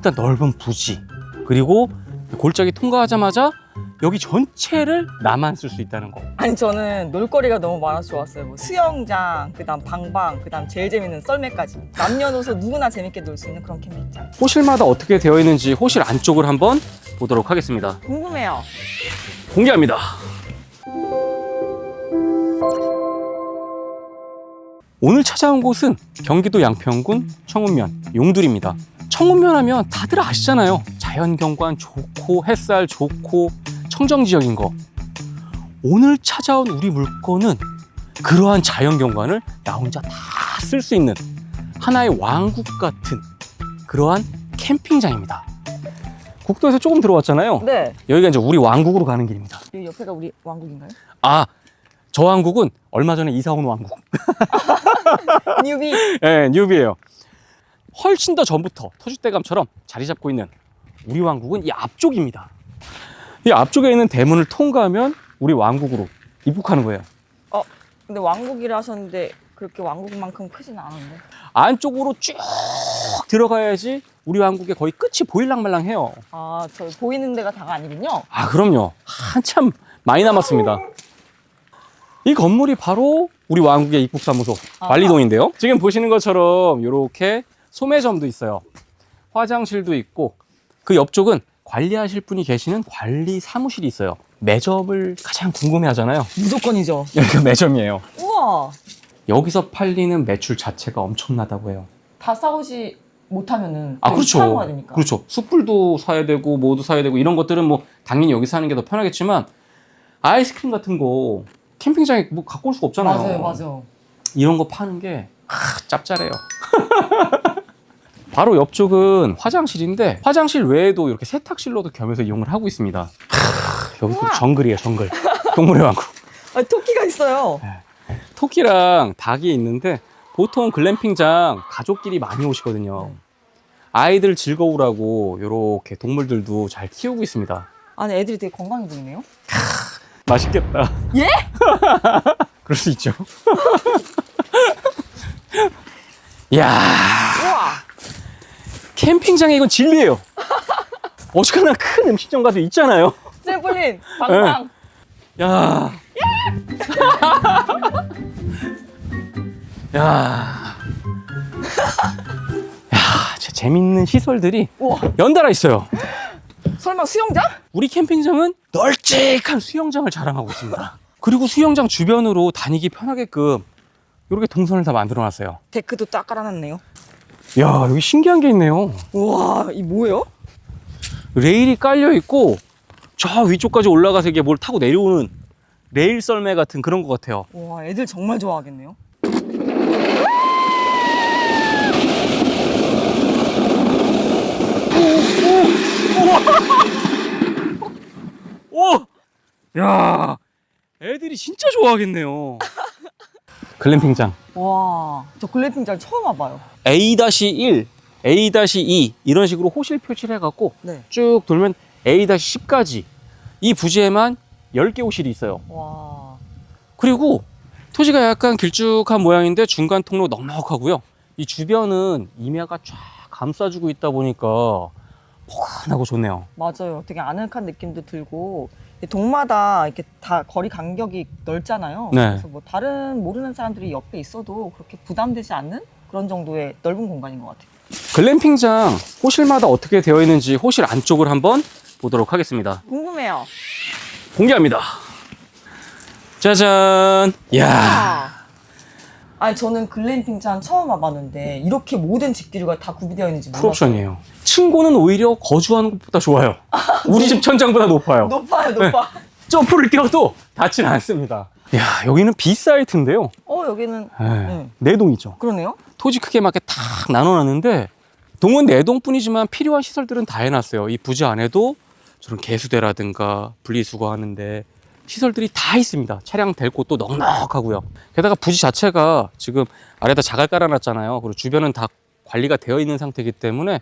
일단 넓은 부지 그리고 골짜기 통과하자마자 여기 전체를 나만 쓸 수 있다는 거. 아니 저는 놀거리가 너무 많아서 좋았어요. 뭐 수영장, 그다음 방방, 그다음 제일 재밌는 썰매까지. 남녀노소 누구나 재밌게 놀 수 있는 그런 캠핑장. 호실마다 어떻게 되어 있는지 호실 안쪽을 한번 보도록 하겠습니다. 궁금해요. 공개합니다. 오늘 찾아온 곳은 경기도 양평군 청운면 용두리입니다. 청운면 하면 다들 아시잖아요. 자연 경관 좋고 햇살 좋고 청정 지역인 거. 오늘 찾아온 우리 물건은 그러한 자연 경관을 나 혼자 다 쓸 수 있는 하나의 왕국 같은 그러한 캠핑장입니다. 국도에서 조금 들어왔잖아요. 네. 여기가 이제 우리 왕국으로 가는 길입니다. 여기 옆에가 우리 왕국인가요? 아, 저 왕국은 얼마 전에 이사 온 왕국. 뉴비. 예, 뉴비예요. 훨씬 더 전부터 터줏대감처럼 자리 잡고 있는 우리 왕국은 이 앞쪽입니다. 이 앞쪽에 있는 대문을 통과하면 우리 왕국으로 입국하는 거예요. 어, 근데 왕국이라 하셨는데 그렇게 왕국만큼 크진 않은데. 안쪽으로 쭉 들어가야지 우리 왕국의 거의 끝이 보일랑말랑해요. 아, 저 보이는 데가 다가 아니군요. 아, 그럼요. 한참 많이 남았습니다. 이 건물이 바로 우리 왕국의 입국사무소 아. 관리동인데요. 지금 보시는 것처럼 이렇게 소매점도 있어요. 화장실도 있고 그 옆쪽은 관리하실 분이 계시는 관리 사무실이 있어요. 매점을 가장 궁금해 하잖아요. 무조건이죠. 여기가 매점이에요. 우와. 여기서 팔리는 매출 자체가 엄청나다고 해요. 다 싸우지 못하면은 아, 또 그렇죠. 되니까. 그렇죠. 숯불도 사야 되고, 뭐도 사야 되고, 이런 것들은 뭐, 당연히 여기서 하는 게 더 편하겠지만, 아이스크림 같은 거, 캠핑장에 뭐 갖고 올 수가 없잖아요. 맞아요, 맞아요. 이런 거 파는 게, 아, 짭짤해요. 바로 옆쪽은 화장실인데, 화장실 외에도 이렇게 세탁실로도 겸해서 이용을 하고 있습니다. 하, 여기 또 우와. 정글이에요, 정글. 동물의 왕국. 아, 토끼가 있어요. 토끼랑 닭이 있는데 보통 글램핑장 가족끼리 많이 오시거든요. 네. 아이들 즐거우라고 이렇게 동물들도 잘 키우고 있습니다. 아니, 애들이 되게 건강해 보이네요. 맛있겠다. 예? 그럴 수 있죠. 야 우와. 캠핑장에 이건 진리예요. 어쨌거나 큰 음식점 가도 있잖아요. 셀플린, 방방. 야. 야. 야, 진짜 재밌는 시설들이 우와. 연달아 있어요. 설마 수영장? 우리 캠핑장은 널찍한 수영장을 자랑하고 있습니다. 그리고 수영장 주변으로 다니기 편하게끔 이렇게 동선을 다 만들어 놨어요. 데크도 딱 깔아놨네요. 야, 여기 신기한 게 있네요. 우와, 이 뭐예요? 레일이 깔려 있고 저 위쪽까지 올라가서 이게 뭘 타고 내려오는 레일 썰매 같은 그런 것 같아요. 우와, 애들 정말 좋아하겠네요. 오! 야, 애들이 진짜 좋아하겠네요. 글램핑장 와, 저 글램핑장 처음 와봐요. A-1, A-2 이런 식으로 호실 표시를 해갖고 네. 쭉 돌면 A-10까지 이 부지에만 10개 호실이 있어요. 와, 그리고 토지가 약간 길쭉한 모양인데 중간 통로 넉넉하고요. 이 주변은 임야가 쫙 감싸주고 있다 보니까 포근하고 좋네요. 맞아요. 되게 아늑한 느낌도 들고 이 동마다 이렇게 다 거리 간격이 넓잖아요. 네. 그래서 뭐 다른 모르는 사람들이 옆에 있어도 그렇게 부담되지 않는 그런 정도의 넓은 공간인 것 같아요. 글램핑장 호실마다 어떻게 되어 있는지 호실 안쪽을 한번 보도록 하겠습니다. 궁금해요. 공개합니다. 짜잔. 야 아. 아니 저는 글램핑장 처음 와봤는데 이렇게 모든 집기류가 다 구비되어 있는지 몰랐어요. 풀옵션이에요. 층고는 오히려 거주하는 것보다 좋아요. 우리 집 천장보다 높아요. 높아요, 높아. 점프를 뛰어도 닿진 않습니다. 야 여기는 B 사이트인데요. 어 여기는 네. 네. 네 동이죠. 그러네요. 토지 크기에 맞게 탁 나눠놨는데 동은 네 동뿐이지만 필요한 시설들은 다 해놨어요. 이 부지 안에도 저런 개수대라든가 분리수거하는데 시설들이 다 있습니다. 차량 댈 곳도 넉넉하고요. 게다가 부지 자체가 지금 아래다 자갈 깔아놨잖아요. 그리고 주변은 다 관리가 되어 있는 상태이기 때문에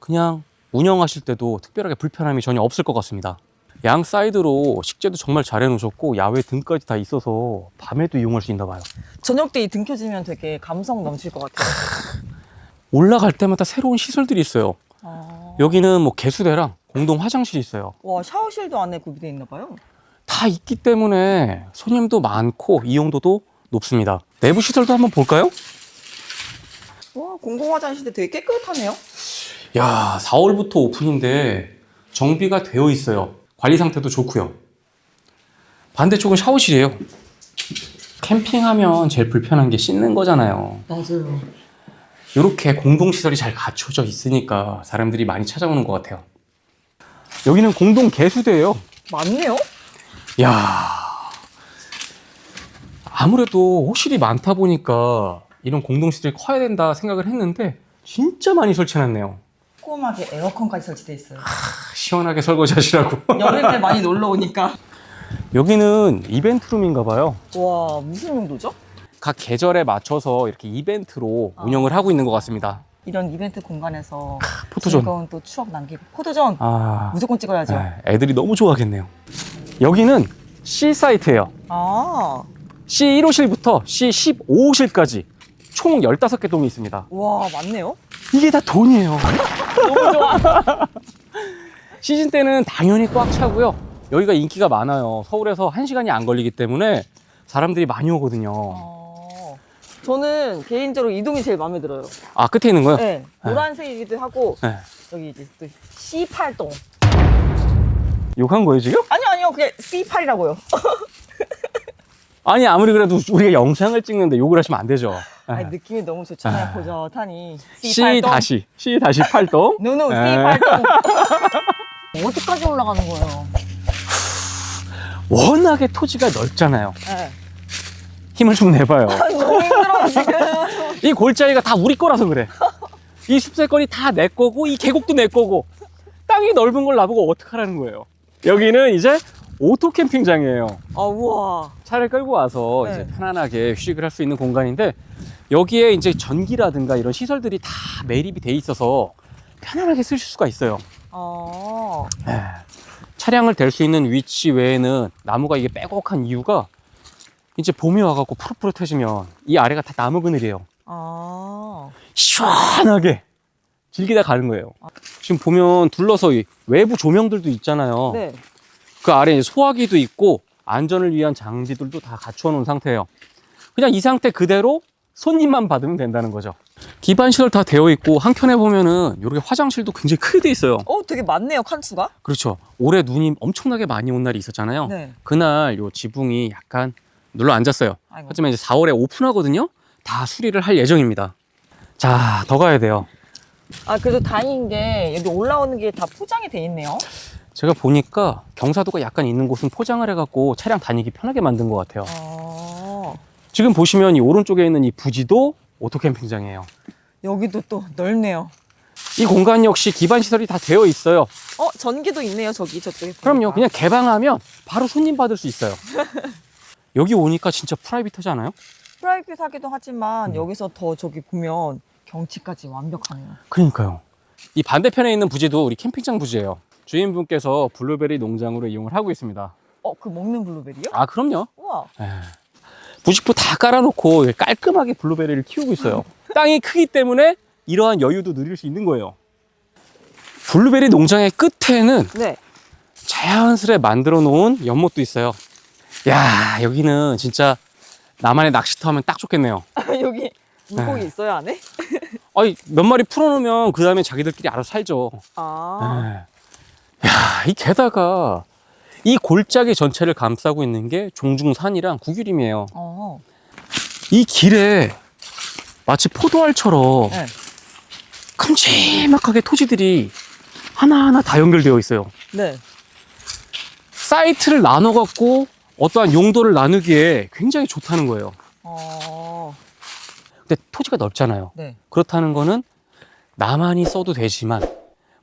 그냥 운영하실 때도 특별하게 불편함이 전혀 없을 것 같습니다. 양 사이드로 식재도 정말 잘 해놓으셨고 야외 등까지 다 있어서 밤에도 이용할 수 있나 봐요. 저녁 때 이 등 켜지면 되게 감성 넘칠 것 같아요. 올라갈 때마다 새로운 시설들이 있어요. 아, 여기는 뭐 개수대랑 공동 화장실이 있어요. 와 샤워실도 안에 구비돼 있나 봐요. 다 있기 때문에 손님도 많고 이용도도 높습니다. 내부 시설도 한번 볼까요? 와 공공 화장실도 되게 깨끗하네요. 야, 4월부터 오픈인데 정비가 되어 있어요. 관리 상태도 좋고요. 반대쪽은 샤워실이에요. 캠핑하면 제일 불편한 게 씻는 거잖아요. 맞아요. 이렇게 공동시설이 잘 갖춰져 있으니까 사람들이 많이 찾아오는 것 같아요. 여기는 공동 개수대예요. 맞네요. 야 아무래도 호실이 많다 보니까 이런 공동시설이 커야 된다 생각을 했는데 진짜 많이 설치해놨네요. 꼼꼼하게 에어컨까지 설치돼 있어요. 시원하게 설거지 하시라고. 여름 때 많이 놀러 오니까. 여기는 이벤트룸인가 봐요. 와 무슨 용도죠? 각 계절에 맞춰서 이렇게 이벤트로 아. 운영을 하고 있는 것 같습니다. 이런 이벤트 공간에서 포토존. 즐거운 또 추억 남기고 포토존 아, 무조건 찍어야죠. 네, 애들이 너무 좋아하겠네요. 여기는 C 사이트예요. 아, C 1호실부터 C 15호실까지 총 15개 동이 있습니다. 와 맞네요. 이게 다 돈이에요. 너무 좋아. 시즌 때는 당연히 꽉 차고요. 여기가 인기가 많아요. 서울에서 1시간이 안 걸리기 때문에 사람들이 많이 오거든요. 어, 저는 개인적으로 이동이 제일 마음에 들어요. 아, 끝에 있는 거요? 네, 노란색이기도 하고 네. 여기 이제 또 C8동. 욕한 거예요, 지금? 아니요 아니요 그냥 C8이라고요. 아니, 아무리 그래도 우리가 영상을 찍는데 욕을 하시면 안 되죠. 네. 아니, 느낌이 너무 좋잖아요. 아. 고젓하니. C 다시, C 다시 8동. 노노 네. C8동. 어디까지 올라가는 거예요? 워낙에 토지가 넓잖아요. 네. 힘을 좀 내봐요. 아, 너무 힘들어 지금. 이 골짜기가 다 우리 거라서 그래. 이 숲세권이 다 내 거고, 이 계곡도 내 거고, 땅이 넓은 걸 나보고 어떡하라는 거예요. 여기는 이제 오토 캠핑장이에요. 아 우와. 차를 끌고 와서 네. 이제 편안하게 휴식을 할 수 있는 공간인데 여기에 이제 전기라든가 이런 시설들이 다 매립이 돼 있어서 편안하게 쓰실 수가 있어요. 아. 네. 차량을 댈 수 있는 위치 외에는 나무가 이게 빼곡한 이유가 이제 봄이 와갖고 푸릇푸릇해지면 이 아래가 다 나무 그늘이에요. 아. 시원하게 즐기다 가는 거예요. 지금 보면 둘러서 이 외부 조명들도 있잖아요. 네. 그 아래에 소화기도 있고 안전을 위한 장비들도 다 갖추어 놓은 상태예요. 그냥 이 상태 그대로 손님만 받으면 된다는 거죠. 기반 시설 다 되어 있고 한켠에 보면은 이렇게 화장실도 굉장히 크게 돼 있어요. 어 되게 많네요 칸수가. 그렇죠. 올해 눈이 엄청나게 많이 온 날이 있었잖아요. 네. 그날 요 지붕이 약간 눌러 앉았어요. 아이고. 하지만 이제 4월에 오픈하거든요. 다 수리를 할 예정입니다. 자, 더 가야 돼요. 아 그래도 다행인 게 여기 올라오는 게 다 포장이 돼 있네요. 제가 보니까 경사도가 약간 있는 곳은 포장을 해갖고 차량 다니기 편하게 만든 것 같아요. 아. 지금 보시면 이 오른쪽에 있는 이 부지도 오토 캠핑장이에요. 여기도 또 넓네요. 이 공간 역시 기반 시설이 다 되어 있어요. 어 전기도 있네요 저기 저쪽에. 그럼요. 보니까. 그냥 개방하면 바로 손님 받을 수 있어요. 여기 오니까 진짜 프라이빗하지 않아요? 프라이빗하기도 하지만 음. 여기서 더 저기 보면 경치까지 완벽하네요. 그러니까요. 이 반대편에 있는 부지도 우리 캠핑장 부지예요. 주인분께서 블루베리 농장으로 이용을 하고 있습니다. 어 그 먹는 블루베리요? 아, 그럼요. 우와. 에. 부직포 다 깔아놓고 깔끔하게 블루베리를 키우고 있어요. 땅이 크기 때문에 이러한 여유도 누릴 수 있는 거예요. 블루베리 농장의 끝에는 네. 자연스레 만들어 놓은 연못도 있어요. 야, 여기는 진짜 나만의 낚시터 하면 딱 좋겠네요. 여기 물고기 네. 있어요 안에? 아니, 몇 마리 풀어놓으면 그 다음에 자기들끼리 알아서 살죠. 아. 네. 야, 이 게다가 이 골짜기 전체를 감싸고 있는 게 종중산이랑 구규림이에요. 어. 이 길에 마치 포도알처럼 네. 큼지막하게 토지들이 하나하나 다 연결되어 있어요. 네. 사이트를 나눠 갖고 어떠한 용도를 나누기에 굉장히 좋다는 거예요. 어. 근데 토지가 넓잖아요. 네. 그렇다는 거는 나만이 써도 되지만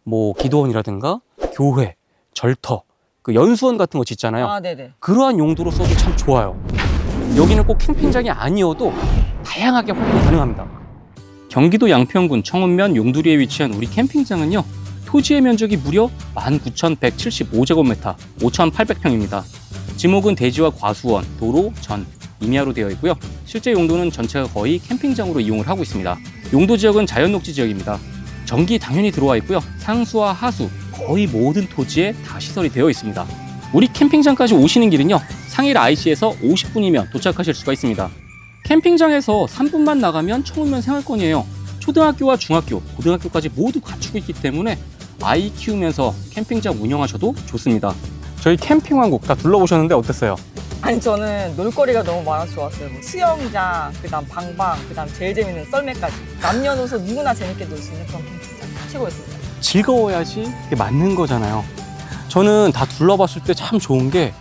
뭐 기도원이라든가 교회, 절터, 그 연수원 같은 거 짓잖아요. 아 네네. 그러한 용도로 써도 참 좋아요. 여기는 꼭 캠핑장이 아니어도 다양하게 활용이 가능합니다. 경기도 양평군 청운면 용두리에 위치한 우리 캠핑장은요. 토지의 면적이 무려 19,175제곱미터, 5,800평입니다. 지목은 대지와 과수원, 도로, 전, 임야로 되어 있고요. 실제 용도는 전체가 거의 캠핑장으로 이용을 하고 있습니다. 용도 지역은 자연 녹지 지역입니다. 전기 당연히 들어와 있고요. 상수와 하수 거의 모든 토지에 다 시설이 되어 있습니다. 우리 캠핑장까지 오시는 길은요. 상일 IC에서 50분이면 도착하실 수가 있습니다. 캠핑장에서 3분만 나가면 청운면 생활권이에요. 초등학교와 중학교, 고등학교까지 모두 갖추고 있기 때문에 아이 키우면서 캠핑장 운영하셔도 좋습니다. 저희 캠핑 왕국 다 둘러보셨는데 어땠어요? 아니 저는 놀거리가 너무 많아서 좋았어요. 뭐 수영장, 그다음 방방, 그다음 제일 재밌는 썰매까지 남녀노소 누구나 재밌게 놀 수 있는 그런 캠핑장 최고였습니다. 즐거워야지 이게 맞는 거잖아요. 저는 다 둘러봤을 때 참 좋은 게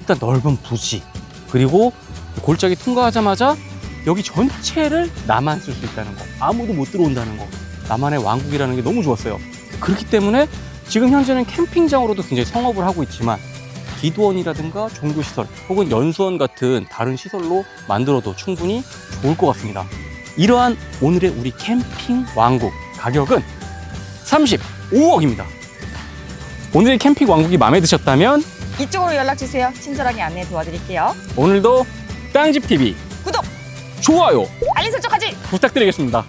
일단 넓은 부지 그리고 골짜기 통과하자마자 여기 전체를 나만 쓸 수 있다는 거 아무도 못 들어온다는 거 나만의 왕국이라는 게 너무 좋았어요. 그렇기 때문에 지금 현재는 캠핑장으로도 굉장히 성업을 하고 있지만 기도원이라든가 종교시설 혹은 연수원 같은 다른 시설로 만들어도 충분히 좋을 것 같습니다. 이러한 오늘의 우리 캠핑 왕국 가격은 35억입니다. 오늘의 캠핑 왕국이 마음에 드셨다면 이쪽으로 연락 주세요. 친절하게 안내 도와드릴게요. 오늘도 땅집TV 구독, 좋아요 알림 설정까지. 부탁드리겠습니다.